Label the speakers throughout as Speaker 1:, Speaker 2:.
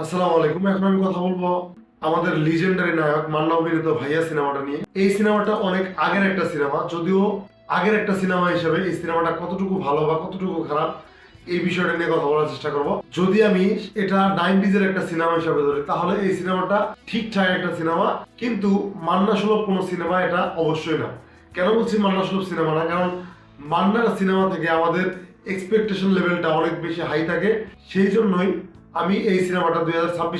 Speaker 1: আসসালামু আলাইকুম। এখন আমি কথা বলব আমাদের লিজেন্ডারি নায়ক মান্না অভিনীত ভাইয়া সিনেমাটা নিয়ে। এই সিনেমাটা অনেক আগের একটা সিনেমা, যদিও আগের একটা সিনেমা হিসেবে এই সিনেমাটা কতটুকু ভালো বা কতটুকু খারাপ, এই বিষয়টা নিয়ে কথা বলার চেষ্টা করব। যদি আমি এটা নাইনটিজ এর একটা সিনেমা হিসেবে ধরি, তাহলে এই সিনেমাটা ঠিকঠাক একটা সিনেমা, কিন্তু মান্না সুলভ কোনো সিনেমা এটা অবশ্যই না। কেন বলছি মান্না সুলভ সিনেমা না? কারণ মান্নার সিনেমা থেকে আমাদের এক্সপেকটেশন লেভেলটা অনেক বেশি হাই থাকে, সেই জন্যই আমি এই সিনেমাটা দুই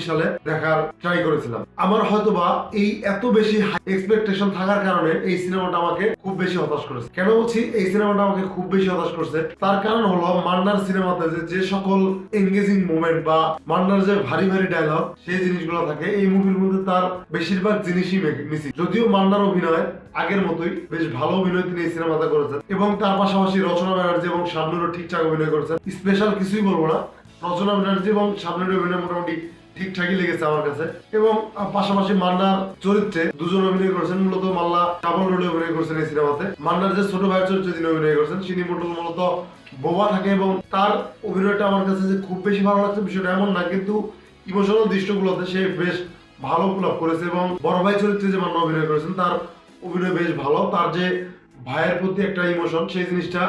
Speaker 1: সালে দেখার ট্রাই করেছিলাম। আমার হয়তোবা এই এত বেশি এক্সপেকটেশন থাকার কারণে এই সিনেমাটা আমাকে খুব বেশি হতাশ করেছে। কেন বলছি এই সিনেমাটা আমাকে খুব বেশি হতাশ করছে? তার কারণ হলো মান্নার সিনেমাতে যে যে সকল এনগেজিং মোমেন্ট বা মান্নার যে ভারী ভারী ডায়লগ সেই জিনিসগুলো থাকে, এই মুভির মধ্যে তার বেশিরভাগ জিনিসই মিসিং যদিও মান্নার অভিনয় আগের মতোই বেশ ভালো অভিনয় তিনি এই সিনেমাতে করেছেন এবং তার পাশাপাশি রচনা ব্যানার্জি এবং শাবনুরও ঠিকঠাক অভিনয় করেছেন। স্পেশাল কিছুই বলব না। রচনা ব্যানার্জি এবং শাবনুরের অভিনয় মোটামুটি ঠিকঠাকই লেগেছে আমার কাছে। এবং পাশাপাশি মান্নার চরিত্রে দুজন অভিনয় করেছেন, মূলত মাল্লা ডাবল রোডে অভিনয় করেছেন এই সিনেমাতে। মান্নার যে ছোট ভাইয়ের চরিত্রে যিনি অভিনয় করেছেন তিনি মূলত মূলত বোবা থাকে এবং তার অভিনয়টা আমার কাছে যে খুব বেশি ভালো লাগছে বিষয়টা এমন না, কিন্তু ইমোশনাল দৃশ্যগুলোতে সে বেশ ভালো উপলব্ধ করেছে এবং বড় ভাই চরিত্রে যে মান্না অভিনয় করেছেন, তার অভিনয় বেশ ভালো। তার যে ভাইয়ের প্রতি একটা ইমোশন সেই জিনিসটা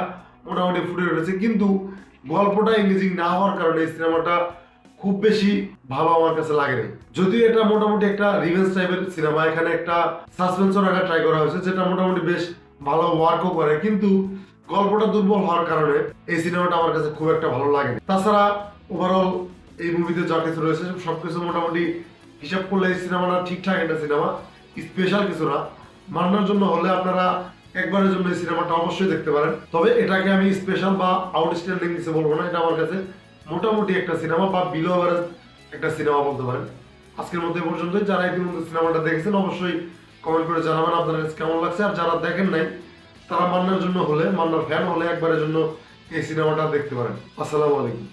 Speaker 1: মোটামুটি ফুটে উঠেছে। কিন্তু গল্পটা এঙ্গেজিং না হওয়ার কারণে এই সিনেমাটা খুব বেশি ভালো আমার কাছে লাগেনি যদিও এটা মোটামুটি একটা রিভেন্স টাইপের সিনেমা এখানে একটা সাসপেন্সও রাখা ট্রাই করা হয়েছে, যেটা মোটামুটি বেশ ভালো ওয়ার্কও করে, কিন্তু গল্পটা দুর্বল হওয়ার কারণে এই সিনেমাটা আমার কাছে খুব একটা ভালো লাগেনি তাছাড়া ওভারঅল এই মুভিতে যা কিছু রয়েছে সব কিছু মোটামুটি হিসাব করলে এই সিনেমাটা ঠিকঠাক একটা সিনেমা স্পেশাল কিছু না। মান্নার জন্য হলে আপনারা একবারের জন্য এই সিনেমাটা অবশ্যই দেখতে পারেন। তবে এটাকে আমি স্পেশাল বা আউটস্ট্যান্ডিং কিছু বলব না, এটা আমার কাছে মোটামুটি একটা সিনেমা বা বিলো অ্যাভারেজ একটা সিনেমা বলতে পারেন। আজকের মধ্যে পর্যন্ত যারা ইতিমধ্যে সিনেমাটা দেখেছেন, অবশ্যই কমেন্ট করে জানাবেন আপনাদের কাছে কেমন লাগছে। আর যারা দেখেন নাই, তারা মান্নার জন্য হলে, মান্নার ফ্যান হলে একবারের জন্য এই সিনেমাটা দেখতে পারেন। আসসালামু আলাইকুম।